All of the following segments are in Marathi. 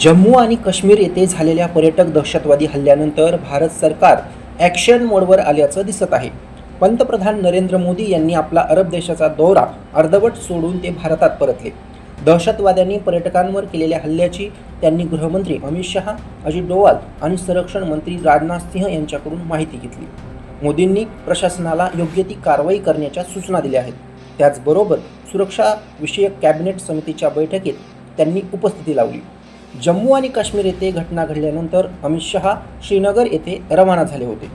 जम्मू आणि काश्मीर येथे झालेल्या पर्यटक दहशतवादी हल्ल्यानंतर भारत सरकार ॲक्शन मोडवर आल्याचं दिसत आहे. पंतप्रधान नरेंद्र मोदी यांनी आपला अरब देशाचा दौरा अर्धवट सोडून ते भारतात परतले. दहशतवाद्यांनी पर्यटकांवर केलेल्या हल्ल्याची त्यांनी गृहमंत्री अमित शहा अजित डोवाल आणि संरक्षण मंत्री राजनाथ सिंह यांच्याकडून माहिती घेतली. मोदींनी प्रशासनाला योग्य ती कारवाई करण्याच्या सूचना दिल्या आहेत. त्याचबरोबर सुरक्षा विषयक कॅबिनेट समितीच्या बैठकीत त्यांनी उपस्थिती लावली. जम्मू आणि काश्मीर येथे घटना घडल्यानंतर अमित शहा श्रीनगर येथे रवाना झाले होते.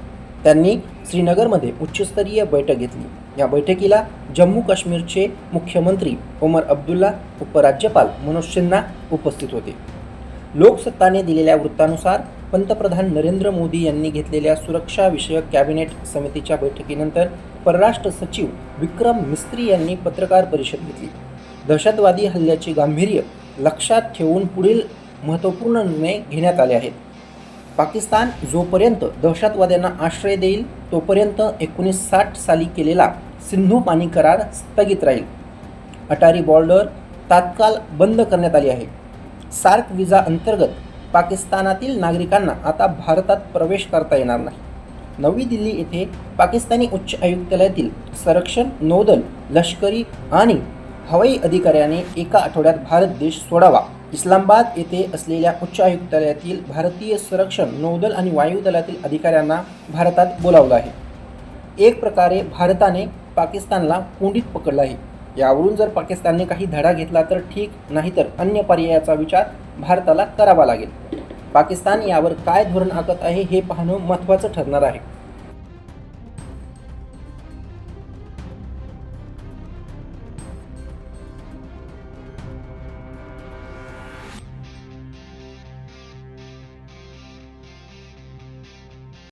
त्यांनी श्रीनगरमध्ये उच्चस्तरीय बैठक घेतली. या बैठकीला जम्मू काश्मीरचे मुख्यमंत्री ओमर अब्दुल्ला उपराज्यपाल मनोज सिन्हा उपस्थित होते. लोकसत्ताने दिलेल्या वृत्तानुसार पंतप्रधान नरेंद्र मोदी यांनी घेतलेल्या सुरक्षाविषयक कॅबिनेट समितीच्या बैठकीनंतर परराष्ट्र सचिव विक्रम मिस्त्री यांनी पत्रकार परिषद घेतली. दहशतवादी हल्ल्याचे गांभीर्य लक्षात ठेवून पुढील महत्त्वपूर्ण निर्णय घेण्यात आले आहेत. पाकिस्तान जोपर्यंत दहशतवाद्यांना आश्रय देईल तोपर्यंत एकोणीस साठ साली केलेला सिंधू पाणी करार स्थगित राहील. अटारी बॉर्डर तात्काळ बंद करण्यात आली आहे. सार्क विजा अंतर्गत पाकिस्तानातील नागरिकांना आता भारतात प्रवेश करता येणार नाही. नवी दिल्ली येथे पाकिस्तानी उच्च आयुक्तालयातील संरक्षण नौदल लष्करी आणि हवाई अधिकाऱ्याने एका आठवड्यात भारत देश सोडावा. इस्लामाबाद येथे असलेल्या उच्च आयुक्तालयातील भारतीय संरक्षण नौदल आणि वायुदलातील अधिकाऱ्यांना भारतात बोलावलं आहे. एक प्रकारे भारताने पाकिस्तानला कोंडीत पकडलं आहे. यावरून जर पाकिस्तानने काही धडा घेतला तर ठीक नाहीतर अन्य पर्यायाचा विचार भारताला करावा लागेल. पाकिस्तान यावर काय धोरण आखत आहे हे पाहणं महत्त्वाचं ठरणार आहे.